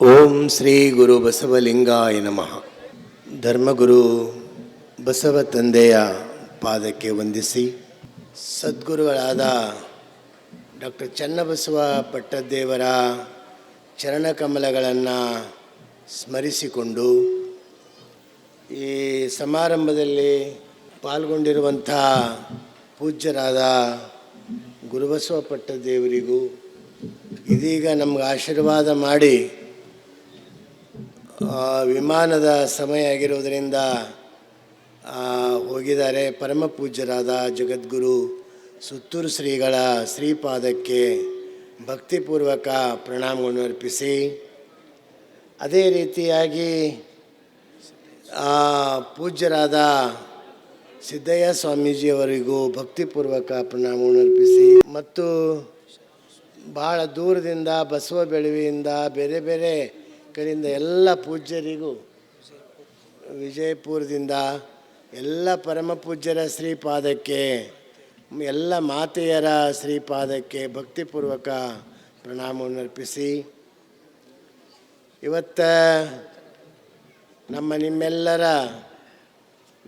ಓಂ ಶ್ರೀ ಗುರು ಬಸವಲಿಂಗಾಯ ನಮಃ. ಧರ್ಮಗುರು ಬಸವ ತಂದೆಯ ಪಾದಕ್ಕೆ ವಂದಿಸಿ ಸದ್ಗುರುಗಳಾದ ಡಾಕ್ಟರ್ ಚನ್ನಬಸವ ಪಟ್ಟದೇವರ ಚರಣಕಮಲಗಳನ್ನು ಸ್ಮರಿಸಿಕೊಂಡು ಈ ಸಮಾರಂಭದಲ್ಲಿ ಪಾಲ್ಗೊಂಡಿರುವಂಥ ಪೂಜ್ಯರಾದ ಗುರುಬಸವ ಪಟ್ಟದೇವರಿಗೂ ಇದೀಗ ನಮ್ಗೆ ಆಶೀರ್ವಾದ ಮಾಡಿ ವಿಮಾನದ ಸಮಯ ಆಗಿರುವುದರಿಂದ ಆ, ಹೋಗಿದ್ದಾರೆ ಪರಮ ಪೂಜ್ಯರಾದ ಜಗದ್ಗುರು ಸುತ್ತೂರು ಶ್ರೀಗಳ ಶ್ರೀಪಾದಕ್ಕೆ ಭಕ್ತಿಪೂರ್ವಕ ಪ್ರಣಾಮಗಳನ್ನು ಅರ್ಪಿಸಿ ಅದೇ ರೀತಿಯಾಗಿ ಪೂಜ್ಯರಾದ ಸಿದ್ದಯ್ಯ ಸ್ವಾಮೀಜಿಯವರಿಗೂ ಭಕ್ತಿಪೂರ್ವಕ ಪ್ರಣಾಮವನ್ನು ಅರ್ಪಿಸಿ ಮತ್ತು ಭಾಳ ದೂರದಿಂದ ಬಸವ ಬೆಳವಿಯಿಂದ ಬೇರೆ ಬೇರೆ ಕಡೆಯಿಂದ ಎಲ್ಲ ಪೂಜ್ಯರಿಗೂ ವಿಜಯಪುರದಿಂದ ಎಲ್ಲ ಪರಮ ಪೂಜ್ಯರ ಶ್ರೀಪಾದಕ್ಕೆ, ಎಲ್ಲ ಮಾತೆಯರ ಶ್ರೀಪಾದಕ್ಕೆ ಭಕ್ತಿಪೂರ್ವಕ ಪ್ರಣಾಮವನ್ನು ಅರ್ಪಿಸಿ. ಇವತ್ತ ನಮ್ಮ ನಿಮ್ಮೆಲ್ಲರ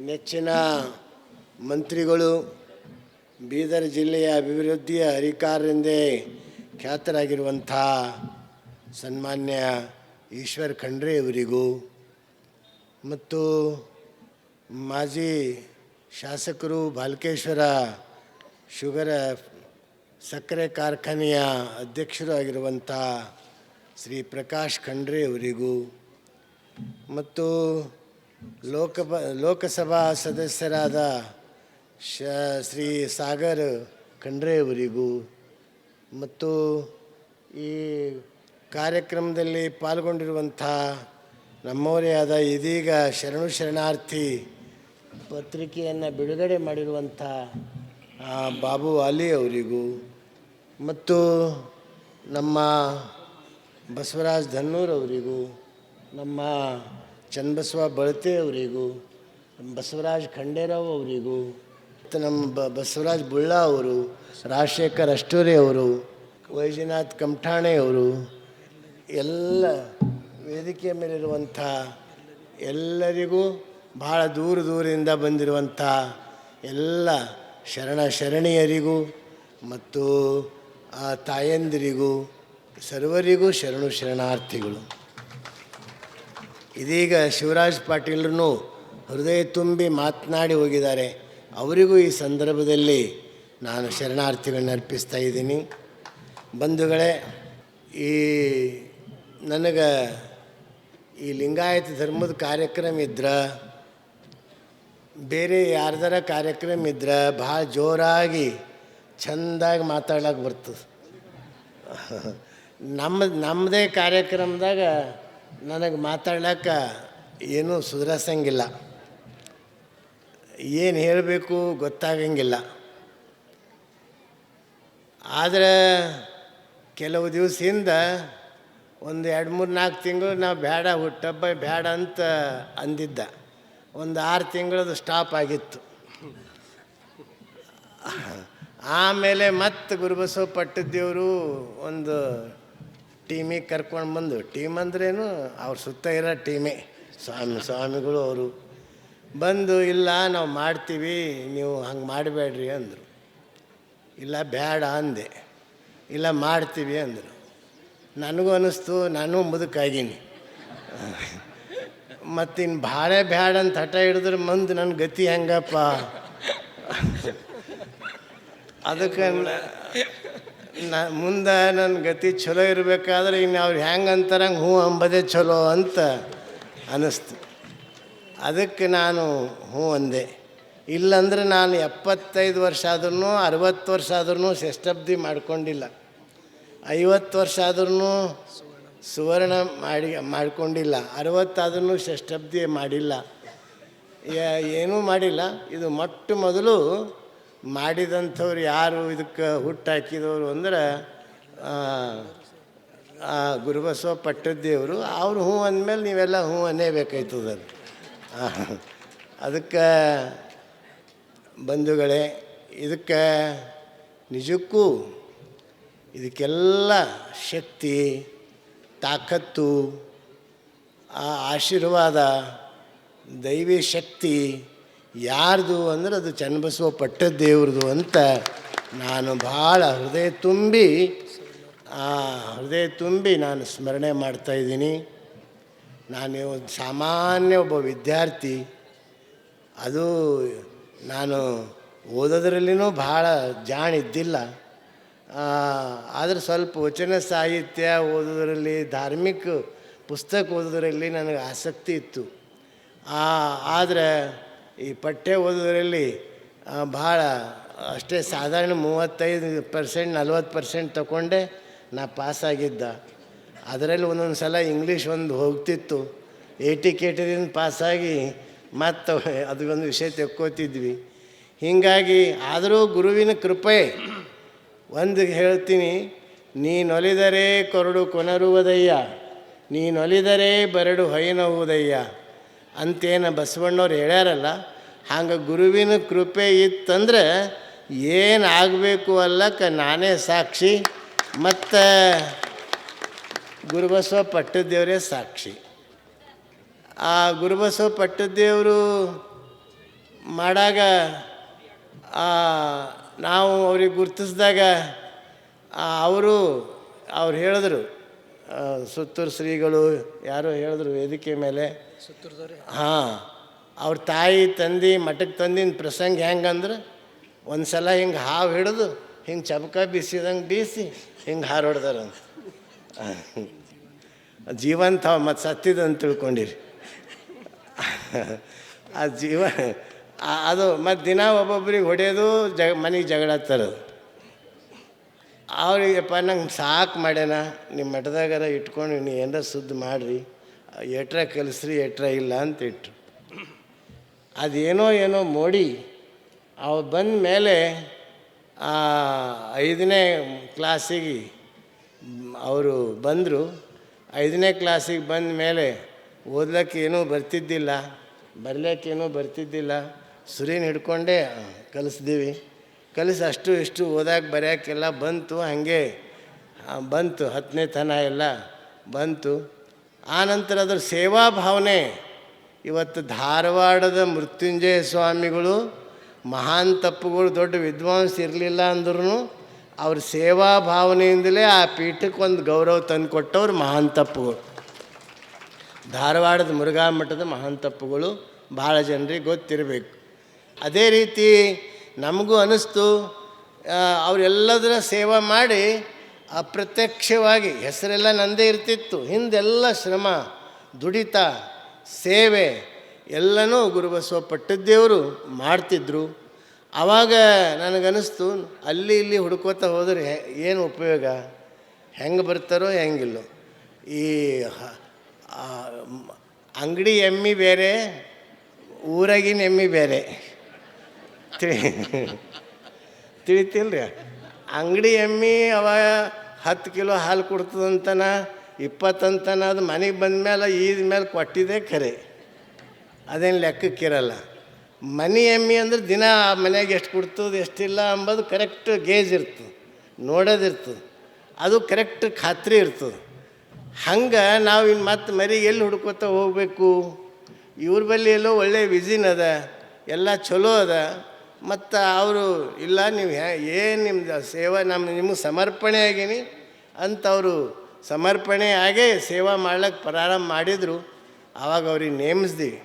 ನೆಚ್ಚಿನ ಮಂತ್ರಿಗಳು, ಬೀದರ್ ಜಿಲ್ಲೆಯ ಅಭಿವೃದ್ಧಿಯ ಹರಿಕಾರರೆಂದೇ ಖ್ಯಾತರಾಗಿರುವಂಥ ಸನ್ಮಾನ್ಯ ಈಶ್ವರ್ ಖಂಡ್ರೆ ಅವರಿಗೂ. ಮತ್ತು ಮಾಜಿ ಶಾಸಕರು ಬಾಲಕೇಶ್ವರ ಶುಗರ ಸಕ್ಕರೆ ಕಾರ್ಖಾನೆಯ ಅಧ್ಯಕ್ಷರು ಆಗಿರುವಂಥ ಶ್ರೀ ಪ್ರಕಾಶ್ ಖಂಡ್ರೆ ಅವರಿಗೂ. ಮತ್ತು ಲೋಕಪ, ಲೋಕಸಭಾ ಸದಸ್ಯರಾದ ಶ, ಶ್ರೀ ಸಾಗರ್ ಖಂಡ್ರೆ ಅವರಿಗೂ. ಮತ್ತು ಈ ಕಾರ್ಯಕ್ರಮದಲ್ಲಿ ಪಾಲ್ಗೊಂಡಿರುವಂಥ ನಮ್ಮವರೇ ಆದ ಇದೀಗ ಶರಣು ಶರಣಾರ್ಥಿ ಪತ್ರಿಕೆಯನ್ನು ಬಿಡುಗಡೆ ಮಾಡಿರುವಂಥ ಬಾಬು ಅಲಿ ಅವರಿಗೂ ಮತ್ತು ನಮ್ಮ ಬಸವರಾಜ್ ಧನ್ನೂರ್ ಅವರಿಗೂ, ನಮ್ಮ ಚನ್ನಬಸವ ಬಳತೆ ಅವರಿಗೂ, ಬಸವರಾಜ್ ಖಂಡೇರಾವ್ ಅವರಿಗೂ, ಮತ್ತು ನಮ್ಮ ಬ, ಬಸವರಾಜ್ ಬುಳ್ಳ ಅವರು, ರಾಜಶೇಖರ್ ಅಷ್ಟೂರಿ ಅವರು, ವೈಜನಾಥ್ ಕಮಠಾಣೆ ಅವರು ಎಲ್ಲ ವೇದಿಕೆಯ ಮೇಲಿರುವಂಥ ಎಲ್ಲರಿಗೂ ಭಾಳ ದೂರ ದೂರದಿಂದ ಬಂದಿರುವಂಥ ಎಲ್ಲ ಶರಣ ಶರಣಿಯರಿಗೂ ಮತ್ತು ಆ ತಾಯಂದಿರಿಗೂ, ಸರ್ವರಿಗೂ ಶರಣು ಶರಣಾರ್ಥಿಗಳು. ಇದೀಗ ಶಿವರಾಜ್ ಪಾಟೀಲ್ರೂ ಹೃದಯ ತುಂಬಿ ಮಾತನಾಡಿ ಹೋಗಿದ್ದಾರೆ. ಅವರಿಗೂ ಈ ಸಂದರ್ಭದಲ್ಲಿ ನಾನು ಶರಣಾರ್ಥಿಗಳನ್ನ ಅರ್ಪಿಸ್ತಾ ಇದ್ದೀನಿ. ಬಂಧುಗಳೇ, ಈ ನನಗೆ ಈ ಲಿಂಗಾಯತ ಧರ್ಮದ ಕಾರ್ಯಕ್ರಮ ಇದ್ರೆ, ಬೇರೆ ಯಾರ್ದಾರ ಕಾರ್ಯಕ್ರಮ ಇದ್ರೆ, ಭಾಳ ಜೋರಾಗಿ ಚೆಂದಾಗಿ ಮಾತಾಡ್ಲಿಕ್ಕೆ ಬರ್ತದೆ. ನಮ್ಮ, ನಮ್ಮದೇ ಕಾರ್ಯಕ್ರಮದಾಗ ನನಗೆ ಮಾತಾಡ್ಲಿಕ್ಕೆ ಏನೂ ಸುಧಾರಿಸಂಗಿಲ್ಲ. ಏನು ಹೇಳಬೇಕು ಗೊತ್ತಾಗಂಗಿಲ್ಲ. ಆದರೆ ಕೆಲವು ದಿವಸದಿಂದ ಒಂದು ಎರಡು ಮೂರು ನಾಲ್ಕು ತಿಂಗಳು ನಾವು ಬೇಡ ಹುಟ್ಟಬ್ಬ, ಬೇಡ ಅಂತ ಅಂದಿದ್ದ. ಒಂದು ಆರು ತಿಂಗಳದು ಸ್ಟಾಪ್ ಆಗಿತ್ತು. ಆಮೇಲೆ ಮತ್ತೆ ಗುರುಬಸವ ಪಟ್ಟದೇವರು ಒಂದು ಟೀಮಿಗೆ ಕರ್ಕೊಂಡು ಬಂದು. ಟೀಮ್ ಅಂದ್ರೇನು ಅವ್ರ ಸುತ್ತ ಇರೋ ಟೀಮೇ. ಸ್ವಾಮಿ, ಸ್ವಾಮಿಗಳು ಅವರು. ಬಂದು, ಇಲ್ಲ ನಾವು ಮಾಡ್ತೀವಿ, ನೀವು ಹಂಗೆ ಮಾಡಬೇಡ್ರಿ ಅಂದರು. ಇಲ್ಲ, ಬೇಡ ಅಂದೆ. ಇಲ್ಲ, ಮಾಡ್ತೀವಿ ಅಂದರು. ನನಗೂ ಅನ್ನಿಸ್ತು, ನಾನು ಮುದುಕಾಗೀನಿ. ಮತ್ತಿನ್ನು ಭಾಳ ಬ್ಯಾಡ ಅಂತ ಹಠ ಹಿಡಿದ್ರೆ ಮುಂದೆ ನನ್ನ ಗತಿ ಹೆಂಗಪ್ಪ? ಅದಕ್ಕೆ ನ, ಮುಂದೆ ನನ್ನ ಗತಿ ಚಲೋ ಇರಬೇಕಾದ್ರೆ ಇನ್ನು ಅವ್ರು ಹೆಂಗೆ ಅಂತಾರಂಗೆ ಹ್ಞೂ ಅಂಬದೇ ಚಲೋ ಅಂತ ಅನ್ನಿಸ್ತು. ಅದಕ್ಕೆ ನಾನು ಹ್ಞೂ ಅಂದೆ. ಇಲ್ಲಂದ್ರೆ ನಾನು ಎಪ್ಪತ್ತೈದು ವರ್ಷ ಆದ್ರೂ ಅರವತ್ತು ವರ್ಷ ಆದ್ರೂ ಸೆಸ್ಟಬ್ದಿ ಮಾಡ್ಕೊಂಡಿಲ್ಲ. ಐವತ್ತು ವರ್ಷ ಆದ್ರೂ ಸುವರ್ಣ ಮಾಡಿ, ಮಾಡಿಕೊಂಡಿಲ್ಲ. ಅರವತ್ತಾದ್ರೂ ಷಷ್ಟಬ್ದಿ ಮಾಡಿಲ್ಲ. ಏನೂ ಮಾಡಿಲ್ಲ. ಇದು ಮೊಟ್ಟ ಮೊದಲು ಮಾಡಿದಂಥವ್ರು ಯಾರು, ಇದಕ್ಕೆ ಹುಟ್ಟಾಕಿದವರು ಅಂದ್ರೆ ಗುರುಬಸವ ಪಟ್ಟದ್ದೇವರು ಅವ್ರು ಹ್ಞೂ ಅಂದಮೇಲೆ ನೀವೆಲ್ಲ ಹ್ಞೂ ಅನ್ನೇಬೇಕಾಯ್ತದ ಅದಕ್ಕೆ ಬಂಧುಗಳೇ, ಇದಕ್ಕೆ ನಿಜಕ್ಕೂ ಇದಕ್ಕೆಲ್ಲ ಶಕ್ತಿ, ತಾಕತ್ತು, ಆ ಆಶೀರ್ವಾದ, ದೈವಿ ಶಕ್ತಿ ಯಾರ್ದು ಅಂದ್ರೆ ಅದು ಚನ್ನಬಸವ ಪಟ್ಟದೇವ್ರದು ಅಂತ ನಾನು ಭಾಳ ಹೃದಯ ತುಂಬಿ, ಆ ಹೃದಯ ತುಂಬಿ ನಾನು ಸ್ಮರಣೆ ಮಾಡ್ತಾಯಿದ್ದೀನಿ ನಾನು ಸಾಮಾನ್ಯ ಒಬ್ಬ ವಿದ್ಯಾರ್ಥಿ. ಅದು ನಾನು ಓದೋದ್ರಲ್ಲಿನೂ ಭಾಳ ಜಾಣ ಇದ್ದಿಲ್ಲ. ಆದರೆ ಸ್ವಲ್ಪ ವಚನ ಸಾಹಿತ್ಯ ಓದೋದರಲ್ಲಿ ಧಾರ್ಮಿಕ ಪುಸ್ತಕ ಓದೋದರಲ್ಲಿ ನನಗೆ ಆಸಕ್ತಿ ಇತ್ತು. ಆದರೆ ಈ ಪಠ್ಯ ಓದೋದರಲ್ಲಿ ಭಾಳ ಅಷ್ಟೇ ಸಾಧಾರಣ ಮೂವತ್ತೈದು ಪರ್ಸೆಂಟ್ ನಲ್ವತ್ತು ಪರ್ಸೆಂಟ್ ತಗೊಂಡೆ ನಾ ಪಾಸಾಗಿದ್ದ ಅದರಲ್ಲಿ ಒಂದೊಂದು ಸಲ ಇಂಗ್ಲೀಷ್ ಒಂದು ಹೋಗ್ತಿತ್ತು. ಏಟಿ ಕೇಟಿದಿಂದ ಪಾಸಾಗಿ ಮತ್ತು ಅದು ಒಂದು ವಿಷಯ ತೆಕ್ಕೋತಿದ್ವಿ ಹೀಗಾಗಿ ಆದರೂ ಗುರುವಿನ ಕೃಪೆ ಒಂದು ಹೇಳ್ತೀನಿ ನೀನೊಲಿದರೆ ಕೊರಡು ಕೊನರುವುದಯ್ಯ ನೀನೊಲಿದರೆ ಬರಡು ಹೊಯ್ನವುದಯ್ಯ. ಅಂತೇನು ಬಸವಣ್ಣವ್ರು ಹೇಳ್ಯಾರಲ್ಲ, ಹಂಗೆ ಗುರುವಿನ ಕೃಪೆ ಇತ್ತಂದ್ರೆ ಏನು ಆಗಬೇಕು ಅಲ್ಲಕ್ಕ ನಾನೇ ಸಾಕ್ಷಿ, ಮತ್ತು ಗುರುಬಸವ ಪಟ್ಟದೇವರೇ ಸಾಕ್ಷಿ. ಆ ಗುರುಬಸವ ಪಟ್ಟದೇವರು ಮಾಡಾಗ ನಾವು ಅವ್ರಿಗೆ ಗುರ್ತಿಸಿದಾಗ ಅವರು ಅವ್ರು ಹೇಳಿದ್ರು. ಸುತ್ತೂರು ಶ್ರೀಗಳು ಯಾರೋ ಹೇಳಿದ್ರು ವೇದಿಕೆ ಮೇಲೆ. ಹಾಂ. ಅವ್ರ ತಾಯಿ ತಂದೆ ಮಠಕ್ಕೆ ತಂದಿನ ಪ್ರಸಂಗ ಹೆಂಗಂದ್ರೆ ಒಂದು ಸಲ ಹಿಂಗೆ ಹಾವು ಹಿಡಿದು ಹಿಂಗೆ ಚಮಕ ಬೀಸಿದಂಗೆ ಬೀಸಿ ಹಿಂಗೆ ಹಾರು ಹೊಡ್ದಾರಂತ ಜೀವಂತ ಮತ್ತು ಸತ್ತಿದ ಅಂತ ತಿಳ್ಕೊಂಡಿರಿ. ಆ ಜೀವ ಅದು ಮತ್ತು ದಿನ ಒಬ್ಬೊಬ್ರಿಗೆ ಹೊಡೆಯೋದು ಜಗ ಮನೆಗೆ ಜಗಳ ತರೋದು. ಅವ್ರಿಗೆಪ್ಪ, ನಂಗೆ ಸಾಕು ಮಾಡ್ಯಾನ ನಿಮ್ಮ ಮಠದಾಗಾರ ಇಟ್ಕೊಂಡು ನೀವು ಏನಾರ ಸುದ್ದಿ ಮಾಡಿರಿ, ಎಟ್ರ ಕಲಿಸ್ರಿ, ಎಟ್ರ ಇಲ್ಲ ಅಂತ ಇಟ್ರು ಅದೇನೋ ಏನೋ ಮೋಡಿ ಅವ್ರು ಬಂದ ಮೇಲೆ ಐದನೇ ಕ್ಲಾಸಿಗೆ ಅವರು ಬಂದರು. ಐದನೇ ಕ್ಲಾಸಿಗೆ ಬಂದ ಮೇಲೆ ಓದ್ಲಿಕ್ಕೆ ಏನೂ ಬರ್ತಿದ್ದಿಲ್ಲ ಬರಲಿಕ್ಕೇನೂ ಬರ್ತಿದ್ದಿಲ್ಲ. ಸುರೀನ್ ಹಿಡ್ಕೊಂಡೇ ಕಲಿಸ್ದೀವಿ. ಕಲಿಸಿ ಅಷ್ಟು ಇಷ್ಟು ಓದಾಕೆ ಬರೆಯೋಕ್ಕೆಲ್ಲ ಬಂತು, ಹಾಗೆ ಬಂತು, ಹತ್ತನೇ ತನ ಎಲ್ಲ ಬಂತು. ಆನಂತರ ಅದರ ಸೇವಾ ಭಾವನೆ, ಇವತ್ತು ಧಾರವಾಡದ ಮೃತ್ಯುಂಜಯ ಸ್ವಾಮಿಗಳು, ಮಹಾನ್ ತಪ್ಪುಗಳು, ದೊಡ್ಡ ವಿದ್ವಾಂಸ ಇರಲಿಲ್ಲ ಅಂದ್ರೂ ಅವ್ರ ಸೇವಾ ಭಾವನೆಯಿಂದಲೇ ಆ ಪೀಠಕ್ಕೆ ಒಂದು ಗೌರವ ತಂದು ಕೊಟ್ಟವ್ರು ಮಹಾನ್ ತಪ್ಪುಗಳು. ಧಾರವಾಡದ ಮುರುಘಾ ಮಠದ ಮಹಾನ್ ತಪ್ಪುಗಳು, ಭಾಳ ಜನರಿಗೆ ಗೊತ್ತಿರಬೇಕು. ಅದೇ ರೀತಿ ನಮಗೂ ಅನ್ನಿಸ್ತು ಅವರೆಲ್ಲದರ ಸೇವಾ ಮಾಡಿ ಅಪ್ರತ್ಯಕ್ಷವಾಗಿ ಹೆಸರೆಲ್ಲ ನಂದೇ ಇರ್ತಿತ್ತು. ಹಿಂದೆಲ್ಲ ಶ್ರಮ, ದುಡಿತ, ಸೇವೆ ಎಲ್ಲನೂ ಗುರುಬಸವ ಪಟ್ಟದ್ದೇವರು ಮಾಡ್ತಿದ್ರು. ಆವಾಗ ನನಗನ್ನಿಸ್ತು, ಅಲ್ಲಿ ಇಲ್ಲಿ ಹುಡ್ಕೋತಾ ಹೋದರೆ ಏನು ಉಪಯೋಗ? ಹೆಂಗೆ ಬರ್ತಾರೋ ಹೆಂಗಿಲ್ಲೋ. ಈ ಅಂಗಡಿ ಎಮ್ಮಿ ಬೇರೆ, ಊರಾಗಿನ ಎಮ್ಮಿ ಬೇರೆ. ತಿಳಿ ರೀ ಅಂಗಡಿ ಎಮ್ಮಿ ಅವ ಹತ್ತು ಕಿಲೋ ಹಾಲು ಕೊಡ್ತದಂತನ, ಇಪ್ಪತ್ತಂತನ ಅದು ಮನೆಗೆ ಬಂದ ಮೇಲೆ ಈದ ಮೇಲೆ ಕೊಟ್ಟಿದ್ದೇ ಖರೆ. ಅದೇನು ಲೆಕ್ಕಕ್ಕಿರಲ್ಲ. ಮನೆ ಎಮ್ಮಿ ಅಂದ್ರೆ ದಿನ ಆ ಮನೆಗೆ ಎಷ್ಟು ಕೊಡ್ತದೆ ಎಷ್ಟಿಲ್ಲ ಅಂಬೋದು ಕರೆಕ್ಟ್ ಗೇಜ್ ಇರ್ತದೆ ನೋಡೋದಿರ್ತದೆ ಅದು ಕರೆಕ್ಟ್ ಖಾತ್ರಿ ಇರ್ತದೆ. ಹಂಗೆ ನಾವು ಇನ್ನು ಮತ್ತೆ ಮರಿ ಎಲ್ಲಿ ಹುಡ್ಕೋತ ಹೋಗಬೇಕು? ಇವ್ರ ಬಳಿ ಎಲ್ಲೋ ಒಳ್ಳೆ ವಿಜಿನ್ ಅದ, ಎಲ್ಲ ಚಲೋ ಅದ. ಮತ್ತು ಅವರು, ಇಲ್ಲ, ನೀವು ಏನು ನಿಮ್ದು ಸೇವಾ ನಮ್ಮ ನಿಮಗೆ ಸಮರ್ಪಣೆ ಆಗೀನಿ? ಅಂತ ಅವರು ಸಮರ್ಪಣೆ ಆಗೇ ಸೇವಾ ಮಾಡ್ಲಿಕ್ಕೆ ಪ್ರಾರಂಭ ಮಾಡಿದರು. ಆವಾಗ ಅವ್ರಿಗೆ ನೇಮಿಸ್ದಿ.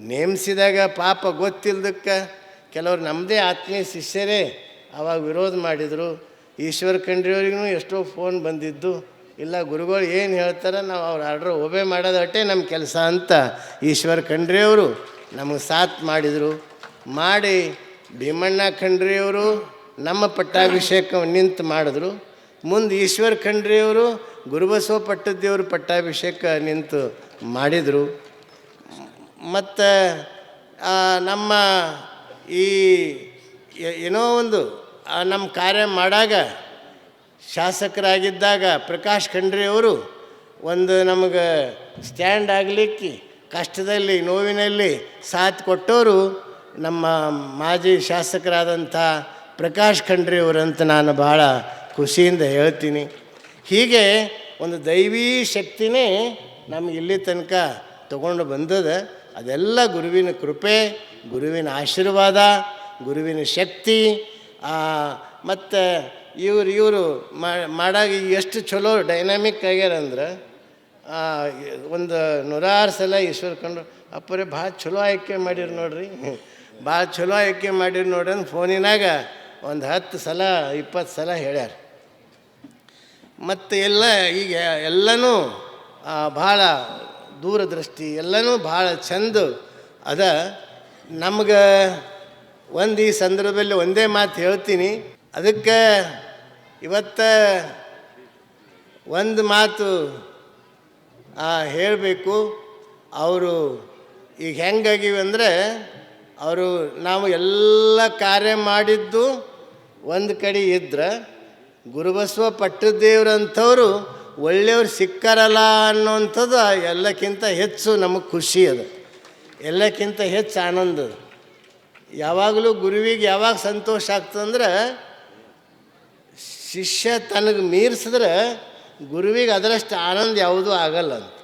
ನೇಮಿಸಿದಾಗ ಪಾಪ ಗೊತ್ತಿಲ್ಲದಕ್ಕೆ ಕೆಲವರು ನಮ್ಮದೇ ಆತ್ಮೀಯ ಶಿಷ್ಯರೇ ಆವಾಗ ವಿರೋಧ ಮಾಡಿದರು. ಈಶ್ವರ ಖಂಡ್ರಿಯವ್ರಿಗೂ ಎಷ್ಟೋ ಫೋನ್ ಬಂದಿದ್ದು. ಇಲ್ಲ, ಗುರುಗಳು ಏನು ಹೇಳ್ತಾರೆ, ನಾವು ಅವ್ರ ಆರ್ಡ್ರ್ ಒಬೆ ಮಾಡೋದಟ್ಟೆ ನಮ್ಮ ಕೆಲಸ ಅಂತ ಈಶ್ವರ ಖಂಡ್ರಿಯವರು ನಮಗೆ ಸಾಥ್ ಮಾಡಿದರು. ಮಾಡಿ ಭೀಮಣ್ಣ ಖಂಡ್ರಿಯವರು ನಮ್ಮ ಪಟ್ಟಾಭಿಷೇಕ ನಿಂತು ಮಾಡಿದ್ರು. ಮುಂದೆ ಈಶ್ವರ ಖಂಡ್ರಿಯವರು, ಗುರುಬಸವ ಪಟ್ಟದೇವರು ಪಟ್ಟಾಭಿಷೇಕ ನಿಂತು ಮಾಡಿದರು. ಮತ್ತು ನಮ್ಮ ಈ ಏನೋ ಒಂದು ನಮ್ಮ ಕಾರ್ಯ ಮಾಡಾಗ ಶಾಸಕರಾಗಿದ್ದಾಗ ಪ್ರಕಾಶ್ ಖಂಡ್ರೆಯವರು ಒಂದು ನಮಗೆ ಸ್ಟ್ಯಾಂಡ್ ಆಗಲಿಕ್ಕೆ, ಕಷ್ಟದಲ್ಲಿ, ನೋವಿನಲ್ಲಿ ಸಾಥ್ ಕೊಟ್ಟವರು ನಮ್ಮ ಮಾಜಿ ಶಾಸಕರಾದಂಥ ಪ್ರಕಾಶ್ ಖಂಡ್ರಿ ಅವರಂತ ನಾನು ಭಾಳ ಖುಷಿಯಿಂದ ಹೇಳ್ತೀನಿ. ಹೀಗೆ ಒಂದು ದೈವೀ ಶಕ್ತಿನೇ ನಮ್ಗೆ ಇಲ್ಲಿ ತನಕ ತಗೊಂಡು ಬಂದದ. ಅದೆಲ್ಲ ಗುರುವಿನ ಕೃಪೆ ಗುರುವಿನ ಆಶೀರ್ವಾದ ಗುರುವಿನ ಶಕ್ತಿ ಮತ್ತು ಇವರು ಇವರು ಮಾಡಾಗ ಎಷ್ಟು ಚಲೋ ಡೈನಾಮಿಕ್ ಆಗ್ಯಾರಂದ್ರೆ ಆ, ಒಂದು ನೂರಾರು ಸಲ ಈಶ್ವರ ಕಂಡು ಅಪ್ಪರೇ ಭಾಳ ಚಲೋ ಆಯ್ಕೆ ಮಾಡಿರಿ ನೋಡ್ರಿ. ಭಾಳ ಚಲೋ ಆಯ್ಕೆ ಮಾಡಿರಿ ಅಂತ ಫೋನಿನಾಗ ಒಂದು ಹತ್ತು ಸಲ, ಇಪ್ಪತ್ತು ಸಲ ಹೇಳ್ಯಾರ. ಮತ್ತು ಎಲ್ಲ ಈಗ ಎಲ್ಲನೂ ಭಾಳ ದೂರದೃಷ್ಟಿ, ಎಲ್ಲನೂ ಭಾಳ ಚಂದ ಅದ. ನಮ್ಗೆ ಒಂದು ಈ ಸಂದರ್ಭದಲ್ಲಿ ಒಂದೇ ಮಾತು ಹೇಳ್ತೀನಿ. ಅದಕ್ಕೆ ಇವತ್ತು ಒಂದು ಮಾತು ಹೇಳಬೇಕು. ಅವರು ಈಗ ಹೆಂಗಾಗಿವೆ ಅಂದರೆ ಅವರು ನಾವು ಎಲ್ಲ ಕಾರ್ಯ ಮಾಡಿದ್ದು ಒಂದು ಕಡೆ ಇದ್ರೆ ಗುರುಬಸವ ಪಟ್ಟದೇವ್ರಂಥವ್ರು ಒಳ್ಳೆಯವ್ರು ಸಿಕ್ಕಾರಲ್ಲ ಅನ್ನೋವಂಥದ್ದು ಎಲ್ಲಕ್ಕಿಂತ ಹೆಚ್ಚು ನಮಗೆ ಖುಷಿ ಅದು. ಎಲ್ಲಕ್ಕಿಂತ ಹೆಚ್ಚು ಆನಂದ ಅದು. ಯಾವಾಗಲೂ ಗುರುವಿಗೆ ಯಾವಾಗ ಸಂತೋಷ ಆಗ್ತದಂದ್ರೆ ಶಿಷ್ಯ ತನಗೆ ಮೀರಿಸಿದ್ರೆ ಗುರುವಿಗೆ ಅದರಷ್ಟು ಆನಂದ ಯಾವುದೂ ಆಗಲ್ಲ ಅಂತ.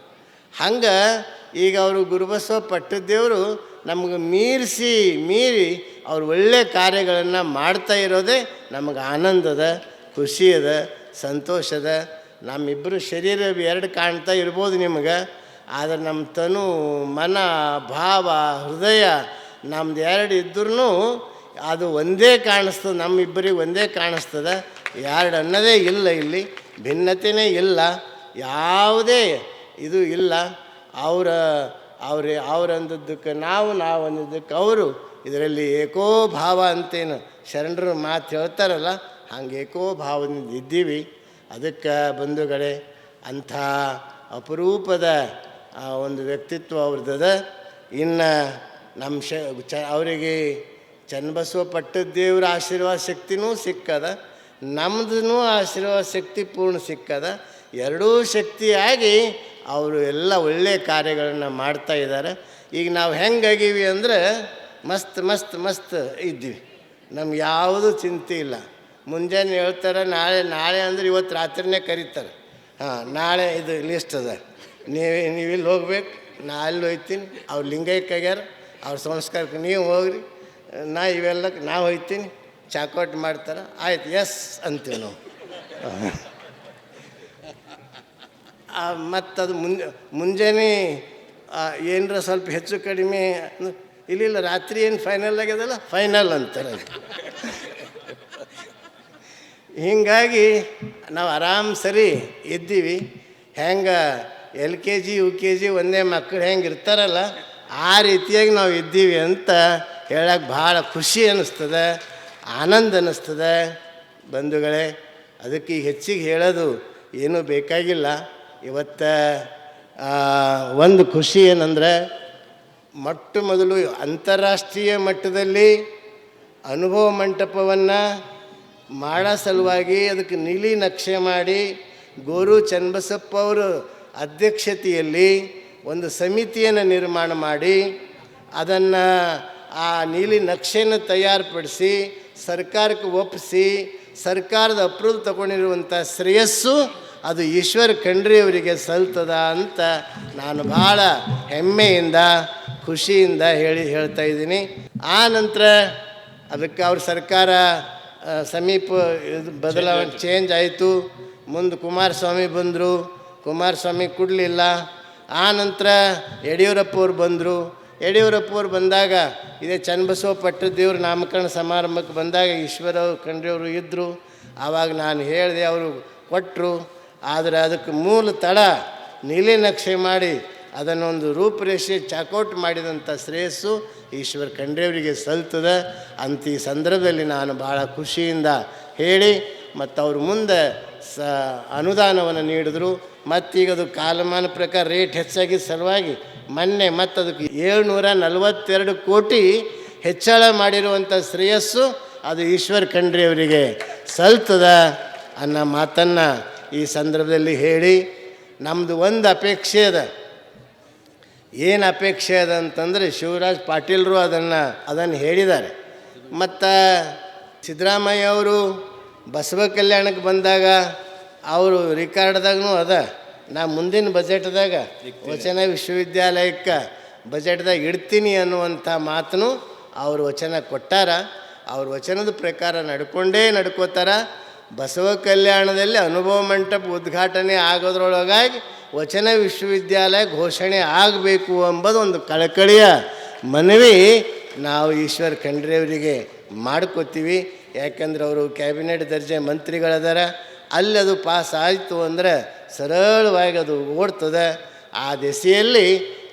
ಹಂಗೆ ಈಗ ಅವರು ಗುರುಬಸವ ಪಟ್ಟದೇವರು ನಮಗೆ ಮೀರಿಸಿ, ಮೀರಿ ಅವ್ರು ಒಳ್ಳೆ ಕಾರ್ಯಗಳನ್ನು ಮಾಡ್ತಾ ಇರೋದೇ ನಮಗೆ ಆನಂದದ, ಖುಷಿಯದ, ಸಂತೋಷದ. ನಮ್ಮಿಬ್ಬರು ಶರೀರ ಎರಡು ಕಾಣ್ತಾ ಇರ್ಬೋದು ನಿಮಗೆ, ಆದರೆ ನಮ್ಮ ತನು ಮನ, ಭಾವ, ಹೃದಯ ನಮ್ದು ಎರಡು ಇದ್ರೂ ಅದು ಒಂದೇ ಕಾಣಿಸ್ತದೆ, ನಮ್ಮಿಬ್ಬರಿಗೆ ಒಂದೇ ಕಾಣಿಸ್ತದೆ. ಎರಡು ಅನ್ನೋದೇ ಇಲ್ಲ ಇಲ್ಲಿ ಭಿನ್ನತೆಯೇ ಇಲ್ಲ, ಯಾವುದೇ ಇದು ಇಲ್ಲ. ಅವರ ಅವ್ರ ಅವ್ರಂದದ್ದಕ್ಕೆ ನಾವು ನಾವು ಅಂದಿದ್ದಕ್ಕೆ ಅವರು. ಇದರಲ್ಲಿ ಏಕೋ ಭಾವ ಅಂತೇನು ಶರಣರು ಮಾತು ಹೇಳ್ತಾರಲ್ಲ, ಹಂಗೆ ಏಕೋ ಭಾವದಿಂದ ಇದ್ದೀವಿ. ಅದಕ್ಕೆ ಬಂಧುಗಳೇ, ಅಂಥ ಅಪರೂಪದ ಒಂದು ವ್ಯಕ್ತಿತ್ವ ಅವ್ರದ್ದದ ಇನ್ನು ನಮ್ಮ ಶ, ಚ, ಅವರಿಗೆ ಚನ್ನಬಸವ ಪಟ್ಟದೇವ್ರ ಆಶೀರ್ವಾದ ಶಕ್ತಿನೂ ಸಿಕ್ಕದ. ನಮ್ದು ಆಶೀರ್ವಾದ ಶಕ್ತಿ ಪೂರ್ಣ ಸಿಕ್ಕದ. ಎರಡೂ ಶಕ್ತಿಯಾಗಿ ಅವರು ಎಲ್ಲ ಒಳ್ಳೆಯ ಕಾರ್ಯಗಳನ್ನು ಮಾಡ್ತಾ ಇದ್ದಾರೆ. ಈಗ ನಾವು ಹೆಂಗಾಗೀವಿ ಅಂದರೆ ಮಸ್ತ್ ಮಸ್ತ್ ಮಸ್ತ್ ಇದ್ದೀವಿ ನಮ್ಗೆ ಯಾವುದೂ ಚಿಂತೆ ಇಲ್ಲ. ಮುಂಜಾನೆ ಹೇಳ್ತಾರೆ, ನಾಳೆ ನಾಳೆ ಅಂದ್ರೆ ಇವತ್ತು ರಾತ್ರಿನೇ ಕರೀತಾರೆ. ಹಾಂ, ನಾಳೆ ಇದು ಲಿಸ್ಟ್ ಅದ. ನೀವು ನೀವು ಇಲ್ಲಿ ಹೋಗ್ಬೇಕು, ನಾ ಅಲ್ಲಿ ಹೋಗ್ತೀನಿ ಅವ್ರು ಲಿಂಗೈಕ್ಯಾರ ಅವ್ರ ಸಂಸ್ಕಾರಕ್ಕೆ ನೀವು ಹೋಗ್ರಿ, ನಾ ಇವೆಲ್ಲ, ನಾ ಹೋಗ್ತೀನಿ ಚಾಕೋಟ್ ಮಾಡ್ತಾರೆ. ಆಯ್ತು ಎಸ್ ಅಂತೀವಿ ನಾವು. ಮತ್ತು ಅದು ಮುಂಜೆ, ಮುಂಜಾನೆ ಏನರ ಸ್ವಲ್ಪ ಹೆಚ್ಚು ಕಡಿಮೆ ಇಲ್ಲಿಲ್ಲ ಇಲ್ಲ ಇಲ್ಲ ರಾತ್ರಿ ಏನು ಫೈನಲ್ ಆಗ್ಯದಲ್ಲ? ಫೈನಲ್ ಅಂತಾರೆ. ಹೀಗಾಗಿ ನಾವು ಆರಾಮ್ ಸರಿ ಇದ್ದೀವಿ ಹೆಂಗೆ, L K G, U K G ಒಂದೇ ಮಕ್ಕಳು ಹೆಂಗೆ ಇರ್ತಾರಲ್ಲ, ಆ ರೀತಿಯಾಗಿ ನಾವು ಇದ್ದೀವಿ ಅಂತ ಹೇಳಕ್ಕೆ ಭಾಳ ಖುಷಿ ಅನ್ನಿಸ್ತದೆ ಆನಂದ ಅನ್ನಿಸ್ತದೆ ಬಂಧುಗಳೇ, ಅದಕ್ಕೆ ಹೆಚ್ಚಿಗೆ ಹೇಳೋದು ಏನೂ ಬೇಕಾಗಿಲ್ಲ. ಇವತ್ತು ಒಂದು ಖುಷಿ ಏನಂದರೆ ಮೊಟ್ಟ ಮೊದಲು ಅಂತಾರಾಷ್ಟ್ರೀಯ ಮಟ್ಟದಲ್ಲಿ ಅನುಭವ ಮಂಟಪವನ್ನು ಮಾಡೋ ಸಲುವಾಗಿ ಅದಕ್ಕೆ ನೀಲಿ ನಕ್ಷೆ ಮಾಡಿ ಗೋರು ಚನ್ನಬಸಪ್ಪ ಅವರ ಅಧ್ಯಕ್ಷತೆಯಲ್ಲಿ ಒಂದು ಸಮಿತಿಯನ್ನು ನಿರ್ಮಾಣ ಮಾಡಿ ಅದನ್ನು ಆ ನೀಲಿ ನಕ್ಷೆಯನ್ನು ತಯಾರುಪಡಿಸಿ ಸರ್ಕಾರಕ್ಕೆ ಒಪ್ಪಿಸಿ ಸರ್ಕಾರದ ಅಪ್ರೂವ್ ತಗೊಂಡಿರುವಂಥ ಶ್ರೇಯಸ್ಸು ಅದು ಈಶ್ವರ ಖಂಡ್ರಿಯವರಿಗೆ ಸಲ್ತದ ಅಂತ ನಾನು ಭಾಳ ಹೆಮ್ಮೆಯಿಂದ ಖುಷಿಯಿಂದ ಹೇಳಿ ಹೇಳ್ತಾ ಇದ್ದೀನಿ. ಆ ನಂತರ ಅದಕ್ಕೆ ಅವ್ರ ಸರ್ಕಾರ ಸಮೀಪ ಇದು ಬದಲಾವಣೆ ಚೇಂಜ್ ಆಯಿತು. ಮುಂದೆ ಕುಮಾರಸ್ವಾಮಿ ಬಂದರು ಕುಮಾರಸ್ವಾಮಿ ಕೊಡಲಿಲ್ಲ. ಆ ನಂತರ ಯಡಿಯೂರಪ್ಪವ್ರು ಬಂದರು. ಯಡಿಯೂರಪ್ಪವ್ರು ಬಂದಾಗ ಇದೇ ಚನ್ನಬಸವ ಪಟ್ಟದೇವ್ರ ನಾಮಕರಣ ಸಮಾರಂಭಕ್ಕೆ ಬಂದಾಗ ಈಶ್ವರ ಖಂಡ್ರೆಯವರು ಇದ್ದರು ಆವಾಗ ನಾನು ಹೇಳಿದೆ ಅವರು ಕೊಟ್ಟರು ಆದರೆ ಅದಕ್ಕೆ ಮೂಲ ತಡ ನೀಲಿ ನಕ್ಷೆ ಮಾಡಿ ಅದನ್ನೊಂದು ರೂಪರೇಷೆ ಚಾಕೌಟ್ ಮಾಡಿದಂಥ ಶ್ರೇಯಸ್ಸು ಈಶ್ವರ ಖಂಡ್ರೆಯವರಿಗೆ ಸಲ್ತದೆ. ಅಂತ ಈ ಸಂದರ್ಭದಲ್ಲಿ ನಾನು ಭಾಳ ಖುಷಿಯಿಂದ ಹೇಳಿ ಮತ್ತು ಅವ್ರ ಮುಂದೆ ಸ ಅನುದಾನವನ್ನು ನೀಡಿದ್ರು. ಮತ್ತೀಗ ಅದು ಕಾಲಮಾನ ಪ್ರಕಾರ ರೇಟ್ ಹೆಚ್ಚಾಗಿ ಸಲುವಾಗಿ ಮೊನ್ನೆ ಮತ್ತು ಅದಕ್ಕೆ ಏಳ್ನೂರ ನಲವತ್ತೆರಡು ಕೋಟಿ ಹೆಚ್ಚಳ ಮಾಡಿರುವಂಥ ಶ್ರೇಯಸ್ಸು ಅದು ಈಶ್ವರ ಖಂಡ್ರೆಯವರಿಗೆ ಸಲ್ತದ ಅನ್ನೋ ಮಾತನ್ನು ಈ ಸಂದರ್ಭದಲ್ಲಿ ಹೇಳಿ ನಮ್ಮದು ಒಂದು ಅಪೇಕ್ಷೆ ಅದ. ಏನು ಅಪೇಕ್ಷೆ ಅದ ಅಂತಂದರೆ ಶಿವರಾಜ್ ಪಾಟೀಲ್ರು ಅದನ್ನು ಅದನ್ನು ಹೇಳಿದ್ದಾರೆ. ಮತ್ತು ಸಿದ್ದರಾಮಯ್ಯ ಅವರು ಬಸವ ಕಲ್ಯಾಣಕ್ಕೆ ಬಂದಾಗ ಅವರು ರಿಕಾರ್ಡ್ದಾಗೂ ಅದ. ನಾ ಮುಂದಿನ ಬಜೆಟ್ದಾಗ ವಚನ ವಿಶ್ವವಿದ್ಯಾಲಯಕ್ಕೆ ಬಜೆಟ್ದಾಗ ಇಡ್ತೀನಿ ಅನ್ನುವಂಥ ಮಾತನ್ನು ಅವರು ವಚನ ಕೊಟ್ಟಾರ. ಅವ್ರ ವಚನದ ಪ್ರಕಾರ ನಡ್ಕೊಂಡೇ ನಡ್ಕೋತಾರ. ಬಸವ ಕಲ್ಯಾಣದಲ್ಲಿ ಅನುಭವ ಮಂಟಪ ಉದ್ಘಾಟನೆ ಆಗೋದ್ರೊಳಗಾಗಿ ವಚನ ವಿಶ್ವವಿದ್ಯಾಲಯ ಘೋಷಣೆ ಆಗಬೇಕು ಎಂಬುದೊಂದು ಕಳಕಳಿಯ ಮನವಿ ನಾವು ಈಶ್ವರ್ ಖಂಡ್ರೆಯವರಿಗೆ ಮಾಡ್ಕೋತೀವಿ. ಯಾಕಂದ್ರೆ ಅವರು ಕ್ಯಾಬಿನೆಟ್ ದರ್ಜೆ ಮಂತ್ರಿಗಳದಾರ. ಅಲ್ಲಿ ಅದು ಪಾಸ್ ಆಯಿತು ಅಂದರೆ ಸರಳವಾಗಿ ಅದು ಓಡ್ತದೆ. ಆ ದೆಸೆಯಲ್ಲಿ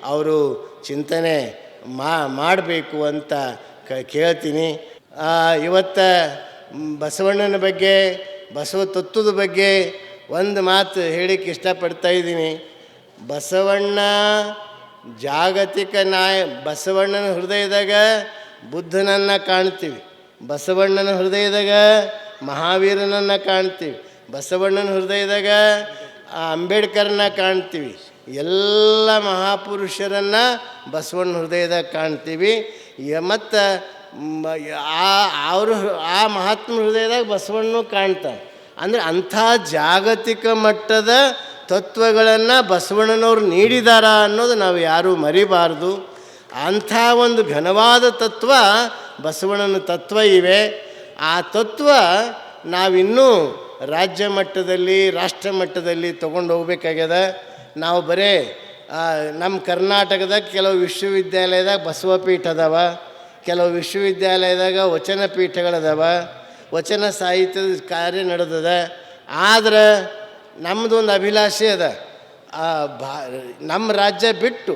ಅವರು ಚಿಂತನೆ ಮಾಡಬೇಕು ಅಂತ ಕೇಳ್ತೀನಿ. ಇವತ್ತು ಬಸವಣ್ಣನ ಬಗ್ಗೆ, ಬಸವ ತತ್ವದ ಬಗ್ಗೆ ಒಂದು ಮಾತು ಹೇಳಿಕ್ಕೆ ಇಷ್ಟಪಡ್ತಾ ಇದ್ದೀನಿ. ಬಸವಣ್ಣ ಜಾಗತಿಕ ನಾಯ, ಬಸವಣ್ಣನ ಹೃದಯದಾಗ ಬುದ್ಧನನ್ನು ಕಾಣ್ತೀವಿ. ಬಸವಣ್ಣನ ಹೃದಯದಾಗ ಮಹಾವೀರನನ್ನು ಕಾಣ್ತೀವಿ. ಬಸವಣ್ಣನ ಹೃದಯದಾಗ ಅಂಬೇಡ್ಕರ್ನ ಕಾಣ್ತೀವಿ. ಎಲ್ಲ ಮಹಾಪುರುಷರನ್ನು ಬಸವಣ್ಣ ಹೃದಯದಾಗ ಕಾಣ್ತೀವಿ. ಮತ್ತು ಅವರು ಆ ಮಹಾತ್ಮ ಹೃದಯದಾಗ ಬಸವಣ್ಣು ಕಾಣ್ತಾನೆ ಅಂದರೆ ಅಂಥ ಜಾಗತಿಕ ಮಟ್ಟದ ತತ್ವಗಳನ್ನು ಬಸವಣ್ಣನವ್ರು ನೀಡಿದಾರ ಅನ್ನೋದು ನಾವು ಯಾರೂ ಮರಿಬಾರ್ದು. ಅಂಥ ಒಂದು ಘನವಾದ ತತ್ವ ಬಸವಣ್ಣನ ತತ್ವ ಇವೆ. ಆ ತತ್ವ ನಾವಿನ್ನೂ ರಾಜ್ಯ ಮಟ್ಟದಲ್ಲಿ, ರಾಷ್ಟ್ರ ಮಟ್ಟದಲ್ಲಿ ತೊಗೊಂಡು ಹೋಗ್ಬೇಕಾಗ್ಯದ. ನಾವು ಬರೇ ನಮ್ಮ ಕರ್ನಾಟಕದಾಗ ಕೆಲವು ವಿಶ್ವವಿದ್ಯಾಲಯದಾಗ ಬಸವಪೀಠ ಕೆಲವು ವಿಶ್ವವಿದ್ಯಾಲಯದಾಗ ವಚನ ಪೀಠಗಳದಾವ ವಚನ ಸಾಹಿತ್ಯದ ಕಾರ್ಯ ನಡೆದದ, ಆದ್ರೆ ನಮ್ಮದೊಂದು ಅಭಿಲಾಷೆ ಅದ. ಭಾ ನಮ್ಮ ರಾಜ್ಯ ಬಿಟ್ಟು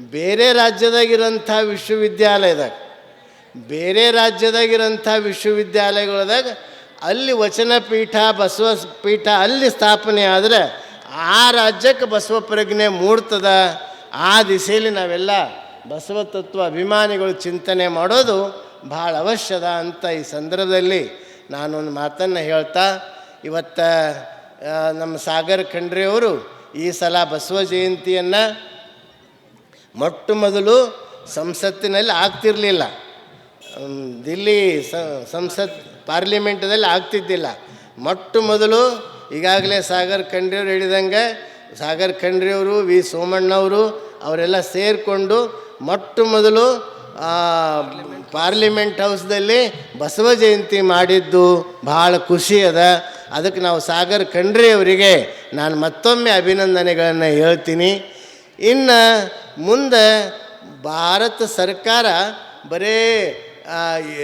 ಬೇರೆ ರಾಜ್ಯದಾಗಿರೋಂಥ ವಿಶ್ವವಿದ್ಯಾಲಯದಾಗ, ಬೇರೆ ರಾಜ್ಯದಾಗಿರೋಂಥ ವಿಶ್ವವಿದ್ಯಾಲಯಗಳದಾಗ ಅಲ್ಲಿ ವಚನ ಪೀಠ, ಬಸವ ಪೀಠ ಅಲ್ಲಿ ಸ್ಥಾಪನೆ ಆದರೆ ಆ ರಾಜ್ಯಕ್ಕೆ ಬಸವ ಪ್ರಜ್ಞೆ ಮೂಡ್ತದ ಆ ದಿಸೆಯಲ್ಲಿ ನಾವೆಲ್ಲ ಬಸವ ತತ್ವ ಅಭಿಮಾನಿಗಳು ಚಿಂತನೆ ಮಾಡೋದು ಭಾಳ ಅವಶ್ಯದ ಅಂತ ಈ ಸಂದರ್ಭದಲ್ಲಿ ನಾನೊಂದು ಮಾತನ್ನು ಹೇಳ್ತಾ, ಇವತ್ತು ನಮ್ಮ ಸಾಗರ್ ಖಂಡ್ರೆಯವರು ಈ ಸಲ ಬಸವ ಜಯಂತಿಯನ್ನು ಮೊಟ್ಟ ಮೊದಲು ಸಂಸತ್ತಿನಲ್ಲಿ ಆಗ್ತಿರಲಿಲ್ಲ. ದಿಲ್ಲಿ ಸಂಸತ್ ಪಾರ್ಲಿಮೆಂಟದಲ್ಲಿ ಆಗ್ತಿದ್ದಿಲ್ಲ. ಮೊಟ್ಟ ಮೊದಲು ಈಗಾಗಲೇ ಸಾಗರ್ ಖಂಡ್ರೆಯವರು ಹೇಳಿದಂಗೆ, ಸಾಗರ್ ಖಂಡ್ರೆಯವರು ವಿ ಸೋಮಣ್ಣವರು ಅವರೆಲ್ಲ ಸೇರಿಕೊಂಡು ಮೊಟ್ಟ ಮೊದಲು ಪಾರ್ಲಿಮೆಂಟ್ ಹೌಸ್ದಲ್ಲಿ ಬಸವ ಜಯಂತಿ ಮಾಡಿದ್ದು ಭಾಳ ಖುಷಿ ಅದ. ಅದಕ್ಕೆ ನಾವು ಸಾಗರ್ ಖಂಡ್ರೆ ಅವರಿಗೆ ನಾನು ಮತ್ತೊಮ್ಮೆ ಅಭಿನಂದನೆಗಳನ್ನು ಹೇಳ್ತೀನಿ. ಇನ್ನು ಮುಂದೆ ಭಾರತ ಸರ್ಕಾರ ಬರೇ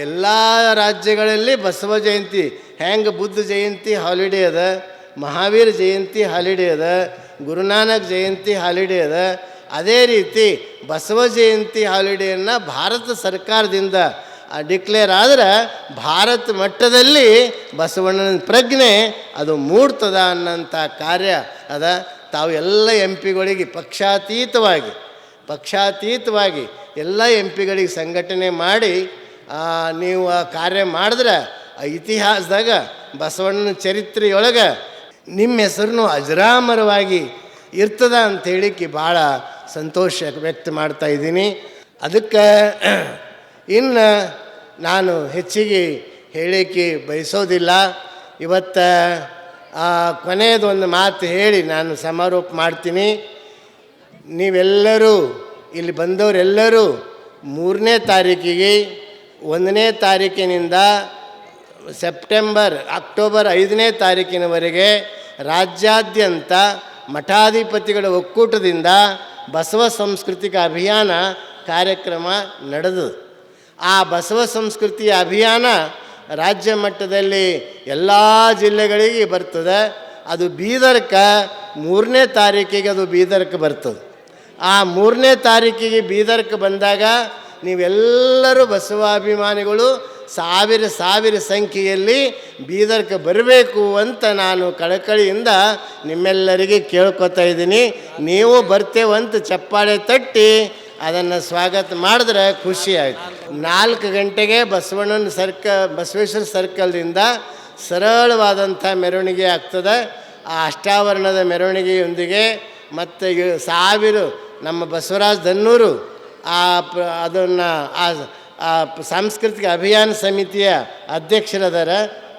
ಎಲ್ಲ ರಾಜ್ಯಗಳಲ್ಲಿ ಬಸವ ಜಯಂತಿ, ಹೆಂಗೆ ಬುದ್ಧ ಜಯಂತಿ ಹಾಲಿಡೇ ಅದ, ಮಹಾವೀರ ಜಯಂತಿ ಹಾಲಿಡೇ ಅದ, ಗುರುನಾನಕ್ ಜಯಂತಿ ಹಾಲಿಡೇ ಅದ ಅದೇ ರೀತಿ ಬಸವ ಜಯಂತಿ ಹಾಲಿಡೇಯನ್ನು ಭಾರತ ಸರ್ಕಾರದಿಂದ ಡಿಕ್ಲೇರ್ ಆದ್ರೆ ಭಾರತ ಮಟ್ಟದಲ್ಲಿ ಬಸವಣ್ಣನ ಪ್ರಜ್ಞೆ ಅದು ಮೂಡ್ತದ ಅನ್ನೋಂಥ ಕಾರ್ಯ ಅದ. ತಾವು ಎಲ್ಲ ಎಂ ಪಿಗಳಿಗೆ ಪಕ್ಷಾತೀತವಾಗಿ ಪಕ್ಷಾತೀತವಾಗಿ ಎಲ್ಲ ಎಂ ಪಿಗಳಿಗೆ ಸಂಘಟನೆ ಮಾಡಿ ನೀವು ಆ ಕಾರ್ಯ ಮಾಡಿದ್ರೆ ಆ ಇತಿಹಾಸದಾಗ ಬಸವಣ್ಣನ ಚರಿತ್ರೆಯೊಳಗೆ ನಿಮ್ಮ ಹೆಸರನ್ನು ಅಜರಾಮರವಾಗಿ ಇರ್ತದ ಅಂತ ಹೇಳಿಕ್ಕೆ ಭಾಳ ಸಂತೋಷ ವ್ಯಕ್ತ ಮಾಡ್ತಾ ಇದ್ದೀನಿ. ಅದಕ್ಕೆ ಇನ್ನು ನಾನು ಹೆಚ್ಚಿಗೆ ಹೇಳಿಕೆ ಬಯಸೋದಿಲ್ಲ. ಇವತ್ತು ಕೊನೆಯದೊಂದು ಮಾತು ಹೇಳಿ ನಾನು ಸಮಾರೋಪ ಮಾಡ್ತೀನಿ. ನೀವೆಲ್ಲರೂ, ಇಲ್ಲಿ ಬಂದವರೆಲ್ಲರೂ ಮೂರನೇ ತಾರೀಕಿಗೆ, ಒಂದನೇ ತಾರೀಕಿನಿಂದ ಸೆಪ್ಟೆಂಬರ್, ಅಕ್ಟೋಬರ್ ಐದನೇ ತಾರೀಕಿನವರೆಗೆ ರಾಜ್ಯಾದ್ಯಂತ ಮಠಾಧಿಪತಿಗಳ ಒಕ್ಕೂಟದಿಂದ ಬಸವ ಸಾಂಸ್ಕೃತಿಕ ಅಭಿಯಾನ ಕಾರ್ಯಕ್ರಮ ನಡೆದದು ಆ ಬಸವ ಸಂಸ್ಕೃತಿಯ ಅಭಿಯಾನ ರಾಜ್ಯ ಮಟ್ಟದಲ್ಲಿ ಎಲ್ಲ ಜಿಲ್ಲೆಗಳಿಗೆ ಬರ್ತದೆ. ಅದು ಬೀದರ್ಕ ಮೂರನೇ ತಾರೀಕಿಗೆ ಅದು ಬೀದರ್ಕ್ಕೆ ಬರ್ತದೆ. ಆ ಮೂರನೇ ತಾರೀಕಿಗೆ ಬೀದರ್ಕ್ಕೆ ಬಂದಾಗ ನೀವೆಲ್ಲರೂ ಬಸವಾಭಿಮಾನಿಗಳು ಸಾವಿರ ಸಾವಿರ ಸಂಖ್ಯೆಯಲ್ಲಿ ಬೀದರ್ಗೆ ಬರಬೇಕು ಅಂತ ನಾನು ಕಳಕಳಿಯಿಂದ ನಿಮ್ಮೆಲ್ಲರಿಗೆ ಕೇಳ್ಕೊತಾ ಇದ್ದೀನಿ. ನೀವು ಬರ್ತೇವಂತ ಚಪ್ಪಾಳೆ ತಟ್ಟಿ ಅದನ್ನು ಸ್ವಾಗತ ಮಾಡಿದ್ರೆ ಖುಷಿ ಆಯಿತು. ನಾಲ್ಕು ಗಂಟೆಗೆ ಬಸವಣ್ಣನ ಸರ್ಕ, ಬಸವೇಶ್ವರ ಸರ್ಕಲ್ದಿಂದ ಸರಳವಾದಂಥ ಮೆರವಣಿಗೆ ಆಗ್ತದೆ. ಆ ಅಷ್ಟಾವರಣದ ಮೆರವಣಿಗೆಯೊಂದಿಗೆ ಮತ್ತು ಸಾವಿರ ನಮ್ಮ ಬಸವರಾಜ್ ದನ್ನೂರು ಆ ಪ್ರ ಅದನ್ನು ಆ ಆ ಸಾಂಸ್ಕೃತಿಕ ಅಭಿಯಾನ ಸಮಿತಿಯ ಅಧ್ಯಕ್ಷರದಾರ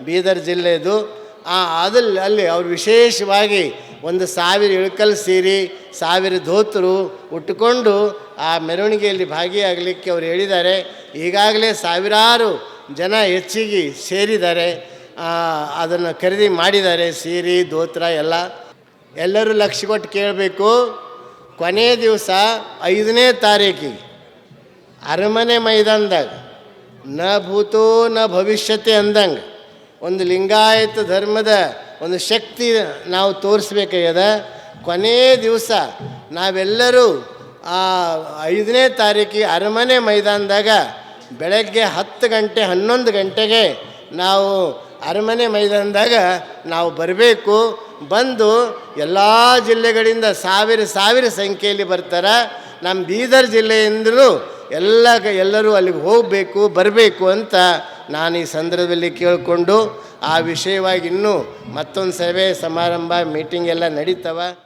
ಬೀದರ್ ಜಿಲ್ಲೆಯದು ಆ ಅದಲ್ಲಿ ಅಲ್ಲಿ ಅವರು ವಿಶೇಷವಾಗಿ ಒಂದು ಸಾವಿರ ಇಳಕಲ್ ಸೀರೆ, ಸಾವಿರ ಧೋತರು ಉಟ್ಟುಕೊಂಡು ಆ ಮೆರವಣಿಗೆಯಲ್ಲಿ ಭಾಗಿಯಾಗಲಿಕ್ಕೆ ಅವರು ಹೇಳಿದ್ದಾರೆ. ಈಗಾಗಲೇ ಸಾವಿರಾರು ಜನ ಹೆಚ್ಚಿಗೆ ಸೇರಿದ್ದಾರೆ. ಅದನ್ನು ಖರೀದಿ ಮಾಡಿದ್ದಾರೆ, ಸೀರೆ, ಧೋತ್ರ ಎಲ್ಲ. ಎಲ್ಲರೂ ಲಕ್ಷ ಕೊಟ್ಟು ಕೇಳಬೇಕು. ಕೊನೆಯ ದಿವಸ ಐದನೇ ತಾರೀಕಿಗೆ ಅರಮನೆ ಮೈದಾನದಾಗ, ನ ಭೂತೋ ನ ಭವಿಷ್ಯತೆ ಅಂದಂಗೆ, ಒಂದು ಲಿಂಗಾಯತ ಧರ್ಮದ ಒಂದು ಶಕ್ತಿ ನಾವು ತೋರಿಸ್ಬೇಕಾಗ್ಯದ. ಕೊನೆಯ ದಿವಸ ನಾವೆಲ್ಲರೂ ಆ ಐದನೇ ತಾರೀಕಿಗೆ ಅರಮನೆ ಮೈದಾನದಾಗ ಬೆಳಗ್ಗೆ ಹತ್ತು ಗಂಟೆ ಹನ್ನೊಂದು ಗಂಟೆಗೆ ನಾವು ಅರಮನೆ ಮೈದಾನದಾಗ ನಾವು ಬರಬೇಕು. ಬಂದು ಎಲ್ಲ ಜಿಲ್ಲೆಗಳಿಂದ ಸಾವಿರ ಸಾವಿರ ಸಂಖ್ಯೆಯಲ್ಲಿ ಬರ್ತಾರೆ. ನಮ್ಮ ಬೀದರ್ ಜಿಲ್ಲೆಯಿಂದಲೂ ಎಲ್ಲ ಎಲ್ಲರೂ ಅಲ್ಲಿಗೆ ಹೋಗಬೇಕು, ಬರಬೇಕು ಅಂತ ನಾನು ಈ ಸಂದರ್ಭದಲ್ಲಿ ಕೇಳಿಕೊಂಡು ಆ ವಿಷಯವಾಗಿ ಇನ್ನೂ ಮತ್ತೊಂದು ಸಭೆ ಸಮಾರಂಭ ಮೀಟಿಂಗ್ ಎಲ್ಲ ನಡೀತವ.